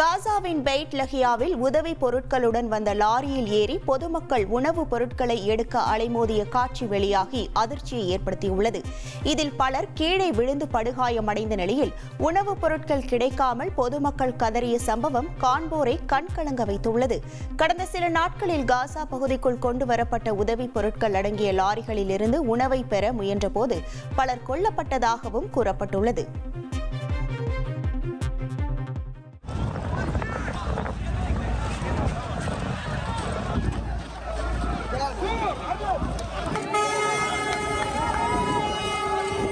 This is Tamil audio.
காசாவின் பெய்ட் லஹியாவில் உதவி பொருட்களுடன் வந்த லாரியில் ஏறி பொதுமக்கள் உணவுப் பொருட்களை எடுக்க அலைமோதிய காட்சி வெளியாகி அதிர்ச்சியை ஏற்படுத்தியுள்ளது. இதில் பலர் கீழே விழுந்து படுகாயமடைந்த நிலையில் உணவுப் பொருட்கள் கிடைக்காமல் பொதுமக்கள் கதறிய சம்பவம் காண்போரை கண்கலங்க வைத்துள்ளது. கடந்த சில நாட்களில் காசா பகுதிக்குள் கொண்டு வரப்பட்ட உதவிப் பொருட்கள் அடங்கிய லாரிகளிலிருந்து உணவை பெற முயன்றபோது பலர் கொல்லப்பட்டதாகவும் கூறப்பட்டுள்ளது.